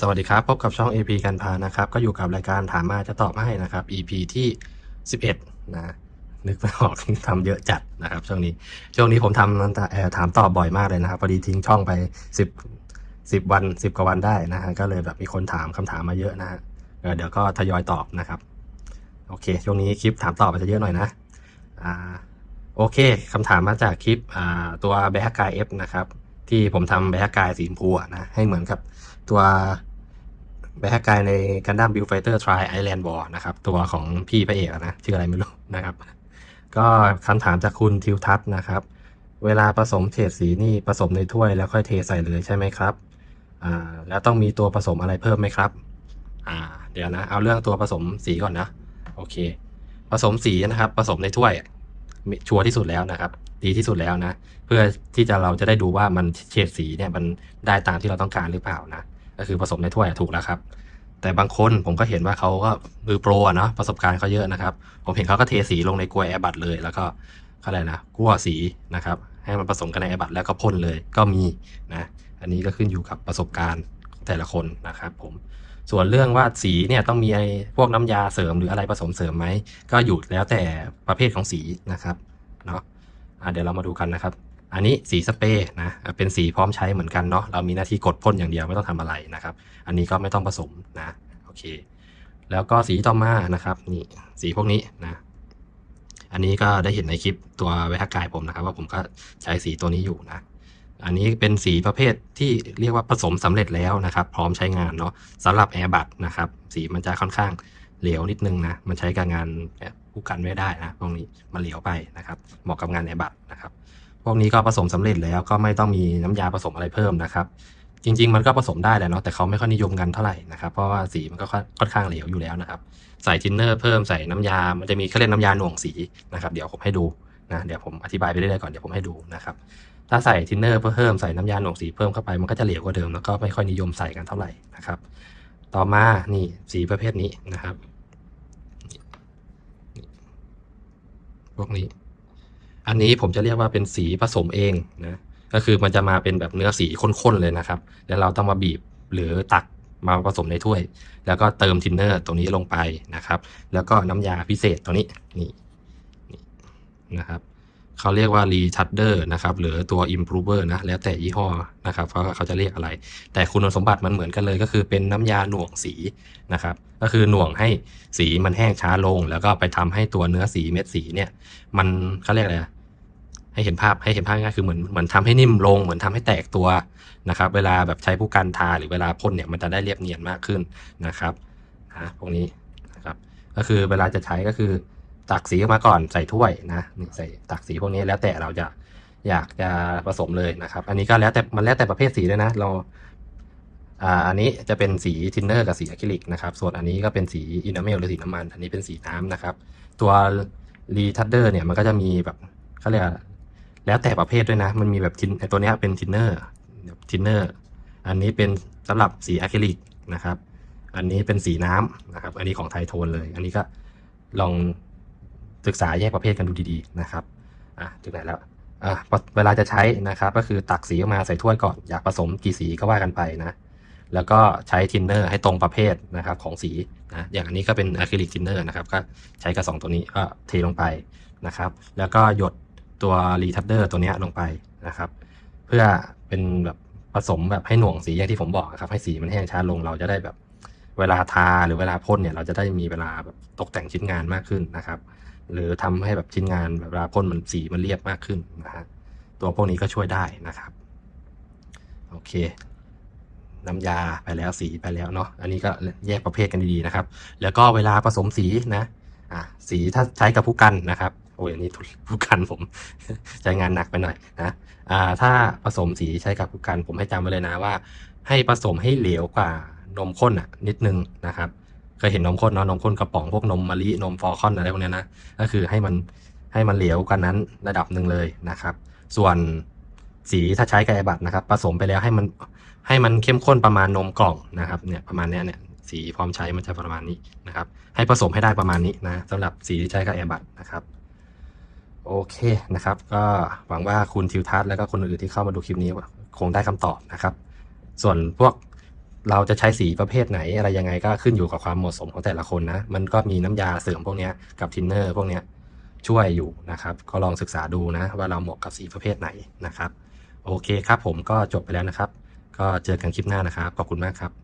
สวัสดีครับ พบกับช่อง AP การพานะครับ ก็อยู่กับรายการถามมาจะตอบให้นะครับ EP ที่ 11 นะ นึกไม่ออกทำเยอะจัดนะครับ ช่วงนี้ ช่วงนี้ผมทำเอ่อถามตอบบ่อยมากเลยนะครับ พอดีทิ้งช่องไป 10 10 วัน 10 กว่าวันได้นะฮะ ก็เลยแบบมีคนถามคำถามมาเยอะนะฮะ เดี๋ยวก็ทยอยตอบนะครับ โอเค ช่วงนี้คลิปถามตอบอาจจะเยอะหน่อยนะ อ่า โอเคคำถามมาจากคลิป อ่า ตัวแบฮกายเอฟนะครับ ที่ผมทำแบฮกายสีชมพูนะ ให้เหมือนกับตัวแบฮกายในกันดั้มบิลไฟเตอร์ทริไอแลนด์บอร์นะครับ ตัวของพี่พระเอกนะ ชื่ออะไรไม่รู้นะครับ ก็คำถามจากคุณทิวทัศน์นะครับ เวลาผสมเฉดสีนี่ผสมในถ้วยแล้วค่อยเทใส่เลยใช่ไหมครับอ่าแล้วต้องมีตัวผสมอะไรเพิ่มไหมครับอ่าเดี๋ยวนะ เอาเรื่องตัวผสมสีก่อนนะ โอเค ผสมสีนะครับ ผสมในถ้วย ชัวร์ที่สุดแล้วนะครับ ดีที่สุดแล้วนะ เพื่อที่จะเราจะได้ดูว่ามันเฉดสีเนี่ยมันได้ตามที่เราต้องการหรือเปล่านะ ก็คือผสมในถ้วยถูกแล้วครับ แต่บางคนผมก็เห็นว่าเขาก็มือโปรอะเนาะประสบการณ์เขาเยอะนะครับ ผมเห็นเขาก็เทสีลงในกลวยแอร์บัตเลย แล้วก็อะไรนะกั้วสีนะครับ ให้มันผสมกันในแอร์บัตแล้วก็พ่นเลยก็มีนะ อันนี้ก็ขึ้นอยู่กับประสบการณ์แต่ละคนนะครับผม ส่วนเรื่องว่าสีเนี่ยต้องมีไอ้พวกน้ำยาเสริมหรืออะไรผสมเสริมไหมก็อยู่แล้วแต่ประเภทของสีนะครับเนาะะเดี๋ยวเรามาดูกันนะครับ อันนี้สีสเปรย์นะเป็นสีพร้อมใช้เหมือนกันเนาะเรามีหน้าที่กดพ่นอย่างเดียวไม่ต้องทำอะไรนะครับ อันนี้ก็ไม่ต้องผสมนะโอเค แล้วก็สีต่อมานะครับนี่สีพวกนี้นะอันนี้ก็ได้เห็นในคลิปตัวเวทกายผมนะครับ ว่าผมก็ใช้สีตัวนี้อยู่นะ อันนี้เป็นสีประเภทที่เรียกว่าผสมสำเร็จแล้วนะครับ พร้อมใช้งานเนาะสำหรับแอร์บัตนะครับ สีมันจะค่อนข้างเหลวนิดนึงนะ มันใช้กับงานผู้กันไม่ได้นะพวกนี้มันเหลวไปนะครับ เหมาะกับงานแอร์บัตนะครับ พวกนี้ก็ผสมสำเร็จแล้วก็ไม่ต้องมีน้ำยาผสมอะไรเพิ่มนะครับจริงๆ มันก็ผสมได้แหละเนาะแต่เขาไม่ค่อยนิยมกันเท่าไหร่นะครับ เพราะว่าสีมันก็ค่อนข้างเหลวอยู่แล้วนะครับ ใส่ทินเนอร์เพิ่มใส่น้ำยา มันจะมีเขาเรียกน้ำยาหน่วงสีนะครับ เดี๋ยวผมให้ดูนะ เดี๋ยวผมอธิบายไปเรื่อยๆก่อนเดี๋ยวผมให้ดูนะครับ ถ้าใส่ทินเนอร์เพิ่มใส่น้ำยาหนวงสีเพิ่มเข้าไปมันก็จะเหลวกว่าเดิมแล้วก็ไม่ค่อยนิยมใส่กันเท่าไหร่นะครับ ต่อมานี่สีประเภทนี้นะครับพวกนี้ อันนี้ผมจะเรียกว่าเป็นสีผสมเองนะก็คือมันจะมาเป็นแบบเนื้อสีข้นๆเลยนะครับ แล้วเราต้องมาบีบหรือตักมาผสมในถ้วย แล้วก็เติมทินเนอร์ตรงนี้ลงไปนะครับ แล้วก็น้ำยาพิเศษตัวนี้นี่นะครับ เขาเรียกว่า retoucher นะครับหรือตัว improver นะแล้วแต่ยี่ห้อนะครับว่าเขาจะเรียกอะไร แต่คุณสมบัติมันเหมือนกันเลยก็คือเป็นน้ำยาหน่วงสีนะครับก็คือหน่วงให้สีมันแห้งช้าลง แล้วก็ไปทำให้ตัวเนื้อสีเม็ดสีเนี่ยมันเขาเรียกอะไรให้เห็นภาพให้เห็นภาพง่ายคือเหมือนเหมือนทำให้นิ่มลง เหมือนทำให้แตกตัวนะครับเวลาแบบใช้ผู้กันทาหรือเวลาพ่นเนี่ยมันจะได้เรียบเนียนมากขึ้นนะครับนะพวกนี้นะครับก็คือเวลาจะใช้ก็คือ ตักสีออกมาก่อนใส่ถ้วยนะนี่ใส่ตักสีพวกนี้แล้วแต่เราจะอยากจะผสมเลยนะครับ อันนี้ก็แล้วแต่มันแล้วแต่ประเภทสีเลยนะ เราอ่าอันนี้จะเป็นสีทินเนอร์กับสีอะคริลิกนะครับ ส่วนอันนี้ก็เป็นสีอินาเมลหรือสีน้ำมัน อันนี้เป็นสีน้ำนะครับ ตัวรีทัดเดอร์เนี่ยมันก็จะมีแบบเขาเรียกแล้วแต่ประเภทด้วยนะ มันมีแบบทินตัวนี้เป็นทินเนอร์ทินเนอร์อันนี้เป็นสำหรับสีอะคริลิกนะครับ อันนี้เป็นสีน้ำนะครับ อันนี้ของไทโทนเลย อันนี้ก็ลอง ศึกษาแยกประเภทกันดูดีๆนะครับอะถึงไหนแล้วอะเวลาจะใช้นะครับ ก็คือตักสีออกมาใส่ถ้วยก่อนอยากผสมกี่สีก็ว่ากันไปนะ แล้วก็ใช้ทินเนอร์ให้ตรงประเภทนะครับของสีนะอย่างอันนี้ก็เป็นอะคริลิกทินเนอร์นะครับก็ใช้กับสองตัวนี้ก็เทลงไปนะครับ แล้วก็หยดตัวรีทัดเดอร์ตัวนี้ลงไปนะครับ เพื่อเป็นแบบผสมแบบให้หน่วงสีอย่างที่ผมบอกนะครับให้สีมันแห้งช้าลงเราจะได้แบบเวลาทาหรือเวลาพ่นเนี่ยเราจะได้มีเวลาแบบตกแต่งชิ้นงานมากขึ้นนะครับ หรือทำให้แบบชิ้นงานแบบเวลาพ่นมันสีมันเรียบมากขึ้นนะฮะตัวพวกนี้ก็ช่วยได้นะครับ โอเค น้ำยาไปแล้วสีไปแล้วเนาะอันนี้ก็แยกประเภทกันดีๆนะครับ แล้วก็เวลาผสมสีนะอะสีถ้าใช้กับผู้กันนะครับโอ้ยอันนี้ผู้กันผมใช้งานหนักไปหน่อยนะอ่าถ้าผสมสีใช้กับผู้กัน ผมให้จำไว้เลยนะว่า ให้ผสมให้เหลวกว่านมข้นอะนิดนึงนะครับ เคยเห็นนมข้นเนาะนมข้นกระป๋องพวกนมมะลินมฟอร์คอนอะไรพวกเนี้ยนะก็คือให้มันให้มันเหลวกันนั้นระดับหนึ่งเลยนะครับ ส่วนสีถ้าใช้กับไอบัตนะครับผสมไปแล้วให้มันให้มันเข้มข้นประมาณนมกล่องนะครับเนี่ยประมาณเนี้ยเนี่ยสีพร้อมใช้มันจะประมาณนี้นะครับ ให้ผสมให้ได้ประมาณนี้นะสำหรับสีที่ใช้กับไอร์บัตนะครับโอเคนะครับ ก็หวังว่าคุณทิวทัศน์และก็คนอื่นที่เข้ามาดูคลิปนี้คงได้คำตอบนะครับ ส่วนพวก เราจะใช้สีประเภทไหนอะไรยังไงก็ขึ้นอยู่กับความเหมาะสมของแต่ละคนนะ มันก็มีน้ำยาเสริมพวกนี้กับทินเนอร์พวกนี้ช่วยอยู่นะครับ ก็ลองศึกษาดูนะ ว่าเราเหมาะกับสีประเภทไหนนะครับ โอเคครับผมก็จบไปแล้วนะครับ ก็เจอกันคลิปหน้านะครับ ขอบคุณมากครับ